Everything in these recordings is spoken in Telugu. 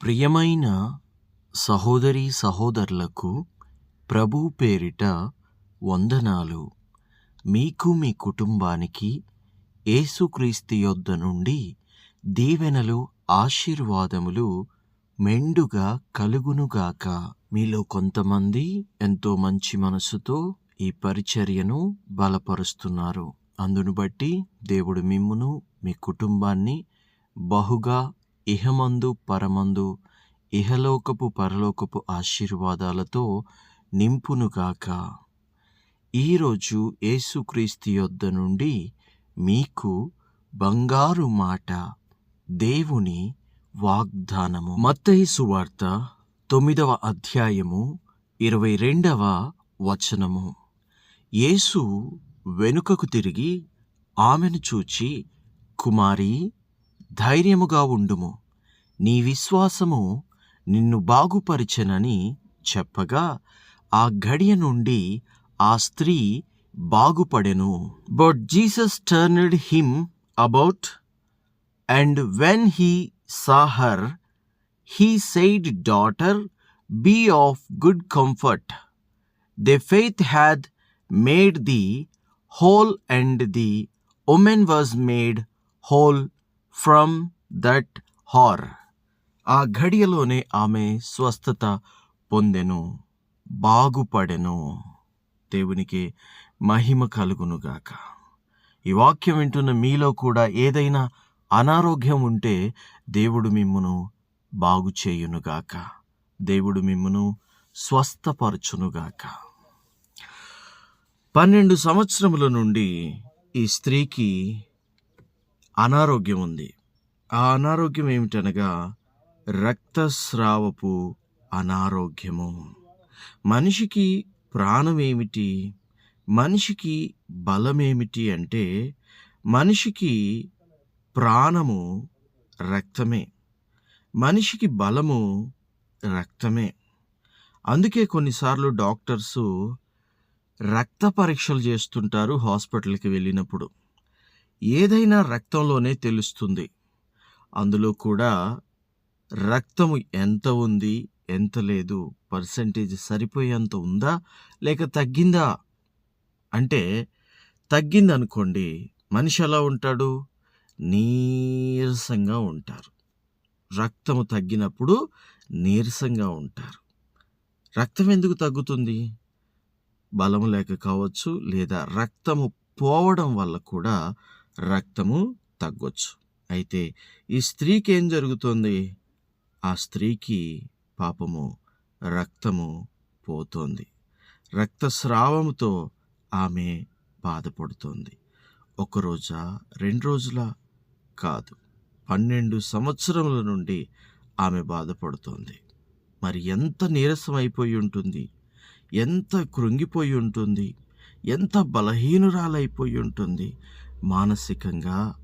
ప్రియమైన సహోదరీ సహోదరులకు ప్రభు పేరిట వందనాలు. మీకు మీ కుటుంబానికి ఏసుక్రీస్తు యొద్ద నుండి దీవెనలు ఆశీర్వాదములు మెండుగా కలుగునుగాక మీలో కొంతమంది ఎంతో మంచి మనసుతో ఈ పరిచర్యను బలపరుస్తున్నారు. అందును బట్టి దేవుడు మిమ్మును మీ కుటుంబాన్ని బహుగా ఇహమందు పరమందు ఇహలోకపు పరలోకపు ఆశీర్వాదాలతో నింపునుగాక ఈరోజు యేసుక్రీస్తు యొద్ద నుండి మీకు బంగారు మాట దేవుని వాగ్దానము. మత్తయి సువార్త తొమ్మిదవ అధ్యాయము ఇరవై రెండవ వచనము. యేసు వెనుకకు తిరిగి ఆమెను చూచి కుమారి ధైర్యముగా ఉండుము. నీ విశ్వాసము నిన్ను బాగుపరిచెనని చెప్పగా ఆ గడియ నుండి ఆ స్త్రీ బాగుపడెను. But Jesus turned him about and when he saw her he said daughter be of good comfort thy faith had made thee whole and the woman was made whole from that hour ఆ ఘడియలోనే ఆమె స్వస్థత పొందెను బాగుపడెను. దేవునికి మహిమ కలుగునుగాక ఈ వాక్యం వింటున్న మీలో కూడా ఏదైనా అనారోగ్యం ఉంటే దేవుడు మిమ్మును బాగు చేయునుగాక దేవుడు మిమ్మును స్వస్థపరచునుగాక పన్నెండు సంవత్సరముల నుండి ఈ స్త్రీకి అనారోగ్యం ఉంది. ఆ అనారోగ్యం ఏమిటనగా రక్తస్రావపు అనారోగ్యము. మనిషికి ప్రాణం ఏమిటి మనిషికి బలమేమిటి అంటే మనిషికి ప్రాణము రక్తమే. మనిషికి బలము రక్తమే. అందుకే కొన్నిసార్లు డాక్టర్సు రక్త పరీక్షలు చేస్తుంటారు హాస్పిటల్కి వెళ్ళినప్పుడు. ఏదైనా రక్తంలోనే తెలుస్తుంది. అందులో కూడా రక్తము ఎంత ఉంది ఎంత లేదు పర్సంటేజ్ సరిపోయేంత ఉందా లేక తగ్గిందా? అంటే తగ్గిందనుకోండి మనిషి ఎలా ఉంటాడు? నీరసంగా ఉంటారు. రక్తము తగ్గినప్పుడు నీరసంగా ఉంటారు. రక్తం ఎందుకు తగ్గుతుంది? బలం లేక కావచ్చు లేదా రక్తము పోవడం వల్ల కూడా రక్తము తగ్గొచ్చు. అయితే ఈ స్త్రీకి ఏం జరుగుతుంది? ఆ స్త్రీకి పాపము రక్తము పోతోంది. రక్తస్రావముతో ఆమె బాధపడుతోంది. ఒక రోజా రెండు రోజుల కాదు. పన్నెండు సంవత్సరముల నుండి ఆమె బాధపడుతోంది. మరి ఎంత నీరసం అయిపోయి ఉంటుంది? ఎంత కృంగిపోయి ఉంటుంది? ఎంత బలహీనురాలైపోయి ఉంటుంది? మానసికంగా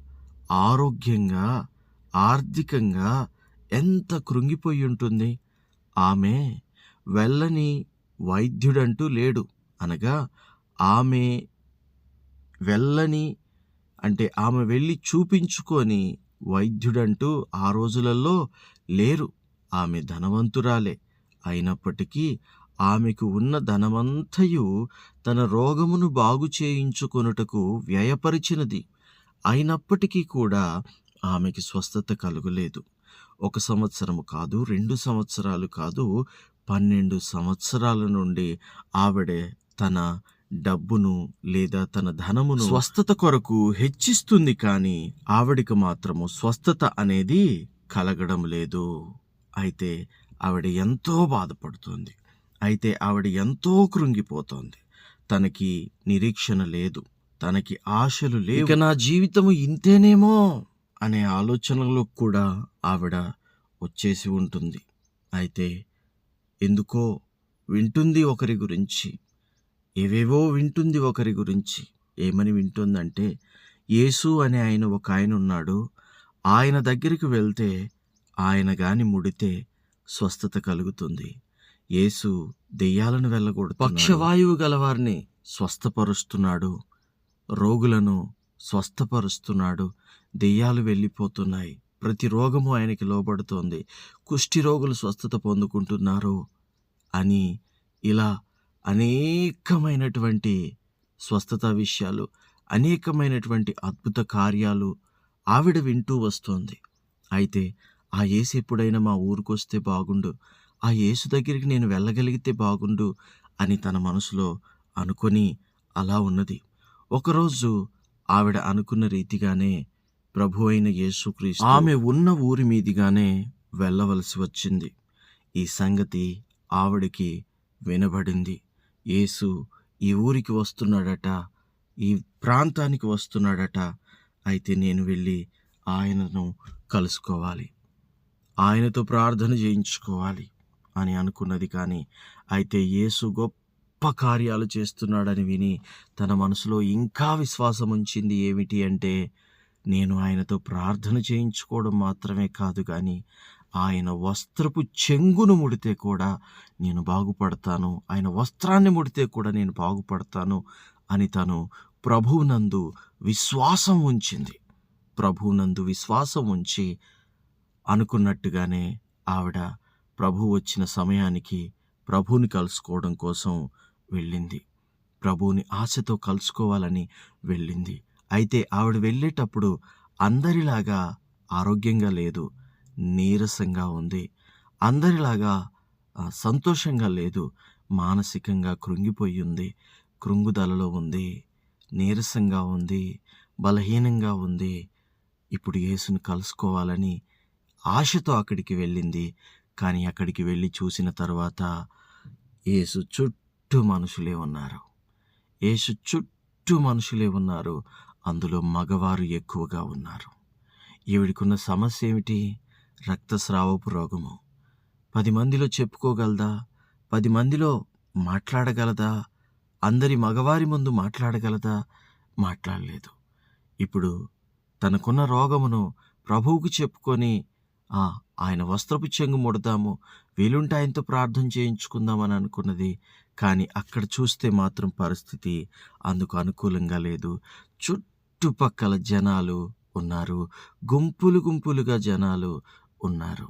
ఆరోగ్యంగా ఆర్థికంగా ఎంత కృంగిపోయి ఉంటుంది. ఆమె వెళ్ళని వైద్యుడంటూ లేడు. అనగా ఆమె వెళ్ళని అంటే ఆమె వెళ్ళి చూపించుకొని వైద్యుడంటూ ఆ రోజులలో లేరు. ఆమె ధనవంతురాలే. అయినప్పటికీ ఆమెకు ఉన్న ధనమంతయు తన రోగమును బాగు చేయించుకొనుటకు వ్యయపరిచినది. అయినప్పటికీ కూడా ఆమెకి స్వస్థత కలుగలేదు. ఒక సంవత్సరము కాదు రెండు సంవత్సరాలు కాదు పన్నెండు సంవత్సరాల నుండి ఆవిడే తన డబ్బును లేదా తన ధనమును స్వస్థత కొరకు హెచ్చిస్తుంది కానీ ఆవిడికి మాత్రము స్వస్థత అనేది కలగడం లేదు. అయితే ఆవిడ ఎంతో బాధపడుతుంది. అయితే ఆవిడ ఎంతో కృంగిపోతోంది. తనకి నిరీక్షణ లేదు. తనకి ఆశలు లేవు. ఇక నా జీవితము ఇంతేనేమో అనే ఆలోచనలో కూడా ఆవిడ వచ్చేసి ఉంటుంది. అయితే ఎందుకో వింటుంది ఒకరి గురించి. ఏవేవో వింటుంది ఒకరి గురించి. ఏమని వింటుందంటే యేసు అనే ఆయన ఒక ఆయన ఉన్నాడు. ఆయన దగ్గరికి వెళ్తే ఆయన గాని ముడితే స్వస్థత కలుగుతుంది. యేసు దెయ్యాలను వెళ్ళకూడదు పక్షవాయువు గలవారిని స్వస్థపరుస్తున్నాడు. రోగులను స్వస్థపరుస్తున్నాడు. దెయ్యాలు వెళ్ళిపోతున్నాయి. ప్రతి రోగము ఆయనకి లోబడుతోంది. కుష్టి రోగులు స్వస్థత పొందుకుంటున్నారు అని ఇలా అనేకమైనటువంటి స్వస్థత విషయాలు అనేకమైనటువంటి అద్భుత కార్యాలు ఆవిడ వింటూ వస్తోంది. అయితే ఆ యేసు ఎప్పుడైనా మా ఊరికొస్తే బాగుండు. ఆ యేసు దగ్గరికి నేను వెళ్ళగలిగితే బాగుండు అని తన మనసులో అనుకొని అలా ఉన్నది. ఒకరోజు ఆవిడ అనుకున్న రీతిగానే ప్రభు అయిన యేసుక్రీస్తు ఆమె ఉన్న ఊరి మీదిగానే వెళ్ళవలసి వచ్చింది. ఈ సంగతి ఆవిడకి వినబడింది. యేసు ఈ ఊరికి వస్తున్నాడట ఈ ప్రాంతానికి వస్తున్నాడట అయితే నేను వెళ్ళి ఆయనను కలుసుకోవాలి. ఆయనతో ప్రార్థన చేయించుకోవాలి. అని అనుకున్నది కానీ అయితే యేసు గొప్ప కార్యాలు చేస్తున్నాడని విని తన మనసులో ఇంకా విశ్వాసం ఉంచింది ఏమిటి అంటే నేను ఆయనతో ప్రార్థన చేయించుకోవడం మాత్రమే కాదు కానీ ఆయన వస్త్రపు చెంగును ముడితే కూడా నేను బాగుపడతాను ఆయన వస్త్రాన్ని ముడితే కూడా నేను బాగుపడతాను అని తను ప్రభువునందు విశ్వాసం ఉంచింది. ప్రభువునందు విశ్వాసం ఉంచి అనుకున్నట్టుగానే ఆవిడ ప్రభు వచ్చిన సమయానికి ప్రభువుని కలుసుకోవడం కోసం వెళ్ళింది. ప్రభువుని ఆశతో కలుసుకోవాలని వెళ్ళింది. అయితే ఆవిడ వెళ్ళేటప్పుడు అందరిలాగా ఆరోగ్యంగా లేదు నీరసంగా ఉంది. అందరిలాగా సంతోషంగా లేదు మానసికంగా కృంగిపోయి ఉంది కృంగుదలలో ఉంది నీరసంగా ఉంది బలహీనంగా ఉంది. ఇప్పుడు యేసుని కలుసుకోవాలని ఆశతో అక్కడికి వెళ్ళింది. కానీ అక్కడికి వెళ్ళి చూసిన తర్వాత యేసు చుట్టూ మనుషులే ఉన్నారు. యేసు చుట్టూ మనుషులే ఉన్నారు. అందులో మగవారు ఎక్కువగా ఉన్నారు. ఈవిడికున్న సమస్య ఏమిటి? రక్తస్రావపు రోగము. పది మందిలో చెప్పుకోగలదా? పది మందిలో మాట్లాడగలదా? అందరి మగవారి ముందు మాట్లాడగలదా? మాట్లాడలేదు. ఇప్పుడు తనకున్న రోగమును ప్రభువుకు చెప్పుకొని ఆయన వస్త్రపు చెంగు ముడదాము వీలుంటే ఆయనతో ప్రార్థన చేయించుకుందామని అనుకున్నది. కానీ అక్కడ చూస్తే మాత్రం పరిస్థితి అందుకు అనుకూలంగా లేదు. చుట్టుపక్కల జనాలు ఉన్నారు. గుంపులు గుంపులుగా జనాలు ఉన్నారు.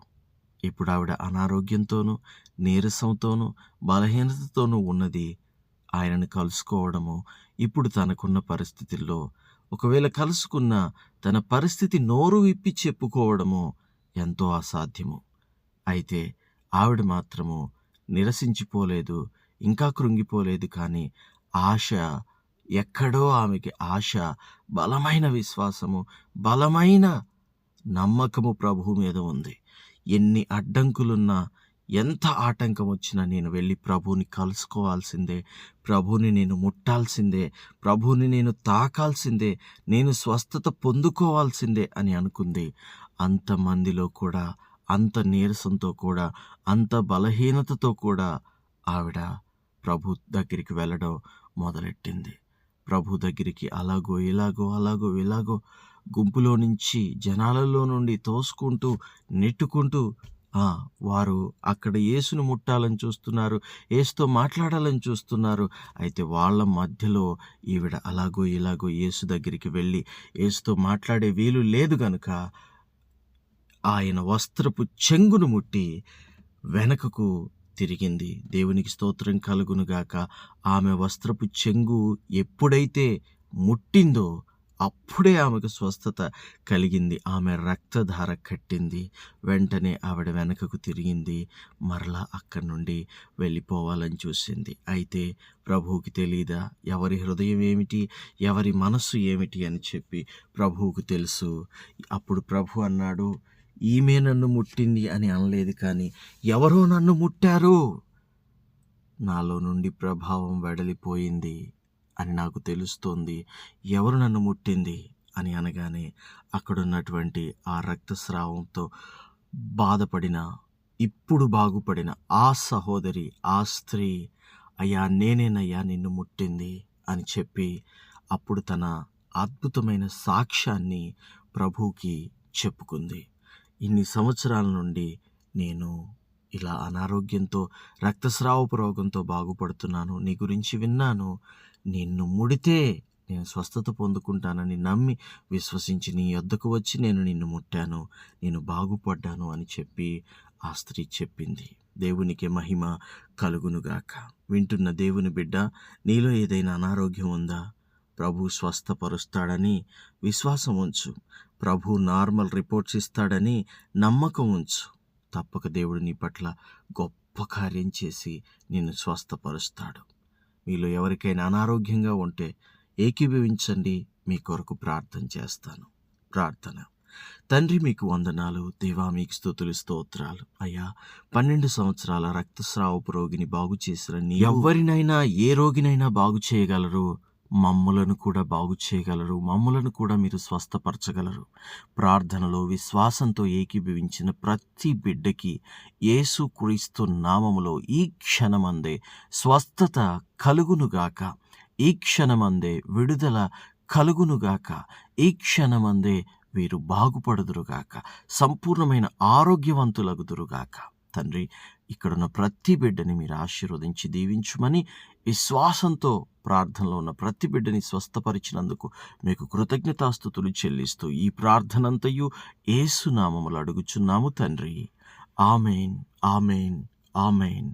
ఇప్పుడు ఆవిడ అనారోగ్యంతోనూ నీరసంతోనూ బలహీనతతోనూ ఉన్నది. ఆయనను కలుసుకోవడము ఇప్పుడు తనకున్న పరిస్థితుల్లో. ఒకవేళ కలుసుకున్న తన పరిస్థితి నోరు విప్పి చెప్పుకోవడము ఎంతో అసాధ్యము. అయితే ఆవిడ మాత్రము నిరసించిపోలేదు ఇంకా కృంగిపోలేదు కానీ ఆశ ఎక్కడో ఆమెకి ఆశ బలమైన విశ్వాసము బలమైన నమ్మకము ప్రభువు మీద ఉంది. ఎన్ని అడ్డంకులున్నా ఎంత ఆటంకం వచ్చినా నేను వెళ్ళి ప్రభువుని కలుసుకోవాల్సిందే ప్రభువుని నేను ముట్టాల్సిందే ప్రభువుని నేను తాకాల్సిందే నేను స్వస్థత పొందుకోవాల్సిందే అని అనుకుంది. అంతమందిలో కూడా అంత నీరసంతో కూడా అంత బలహీనతతో కూడా ఆవిడ ప్రభు దగ్గరికి వెళ్ళడం మొదలెట్టింది. ప్రభు దగ్గరికి అలాగో ఇలాగో అలాగో ఇలాగో గుంపులో నుంచి జనాలలో నుండి తోసుకుంటూ నెట్టుకుంటూ వారు అక్కడ యేసును ముట్టాలని చూస్తున్నారు యేసుతో మాట్లాడాలని చూస్తున్నారు. అయితే వాళ్ళ మధ్యలో ఈవిడ అలాగో ఇలాగో యేసు దగ్గరికి వెళ్ళి యేసుతో మాట్లాడే వీలు లేదు గనుక ఆయన వస్త్రపు చెంగును ముట్టి వెనకకు తిరిగింది. దేవునికి స్తోత్రం కలుగునుగాక. ఆమె వస్త్రపు చెంగు ఎప్పుడైతే ముట్టిందో అప్పుడే ఆమెకు స్వస్థత కలిగింది. ఆమె రక్తధార కట్టింది. వెంటనే ఆవిడ వెనకకు తిరిగింది. మరలా అక్కడి నుండి వెళ్ళిపోవాలని చూసింది. అయితే ప్రభువుకి తెలీదా? ఎవరి హృదయం ఏమిటి? ఎవరి మనస్సు ఏమిటి అని చెప్పి ప్రభువుకు తెలుసు. అప్పుడు ప్రభు అన్నాడు ఈమె నన్ను ముట్టింది అని అనలేదు కానీ ఎవరో నన్ను ముట్టారు. నాలో నుండి ప్రభావం వెడలిపోయింది. అని నాకు తెలుస్తోంది. ఎవరు నన్ను ముట్టింది? అని అనగానే అక్కడున్నటువంటి ఆ రక్తస్రావంతో బాధపడిన ఇప్పుడు బాగుపడిన ఆ సహోదరి ఆ స్త్రీ అయ్యా నేనేనయ్యా నిన్ను ముట్టింది అని చెప్పి అప్పుడు తన అద్భుతమైన సాక్ష్యాన్ని ప్రభువుకి చెప్పుకుంది. ఇన్ని సంవత్సరాల నుండి నేను ఇలా అనారోగ్యంతో రక్తస్రావపు రోగంతో బాగుపడుతున్నాను. నీ గురించి విన్నాను. నిన్ను ముడితే నేను స్వస్థత పొందుకుంటానని నమ్మి విశ్వసించి నీ యొద్దకు వచ్చి నేను నిన్ను ముట్టాను నేను బాగుపడ్డాను అని చెప్పి ఆ స్త్రీ చెప్పింది. దేవునికి మహిమ కలుగునుగాక. వింటున్న దేవుని బిడ్డ నీలో ఏదైనా అనారోగ్యం ఉందా? ప్రభు స్వస్థపరుస్తాడని విశ్వాసం ఉంచు. ప్రభు నార్మల్ రిపోర్ట్స్ ఇస్తాడని నమ్మకం ఉంచు. తప్పక దేవుడు నీ పట్ల గొప్ప కార్యం చేసి నిన్ను స్వస్థపరుస్తాడు. మీలో ఎవరికైనా అనారోగ్యంగా ఉంటే ఏకీభవించండి. మీ కొరకు ప్రార్థన చేస్తాను. ప్రార్థన. తండ్రి మీకు వందనాలు. దేవా మీకు స్థుతులు స్తోత్రాలు. అయ్యా పన్నెండు సంవత్సరాల రక్తస్రావపు రోగిని బాగు చేసిన ఎవరినైనా ఏ రోగినైనా బాగు చేయగలరు. మమ్ములను కూడా బాగు చేయగలరు. మమ్ములను కూడా మీరు స్వస్థపరచగలరు. ప్రార్థనలో విశ్వాసంతో ఏకీభవించిన ప్రతి బిడ్డకి యేసు క్రీస్తు నామములో ఈ క్షణమందే స్వస్థత కలుగునుగాక. ఈ క్షణమందే విడుదల కలుగునుగాక. ఈ క్షణమందే వీరు బాగుపడుదురుగాక. సంపూర్ణమైన ఆరోగ్యవంతులగుదురుగాక. తండ్రి ఇక్కడున్న ప్రతి బిడ్డని మీరు ఆశీర్వదించి దీవించమని విశ్వాసంతో ప్రార్థనలో ఉన్న ప్రతి బిడ్డని స్వస్థపరిచినందుకు మీకు కృతజ్ఞతాస్థుతులు చెల్లిస్తూ ఈ ప్రార్థనంతయు ఏసునామములు అడుగుచున్నాము తండ్రి. Amen amen amen.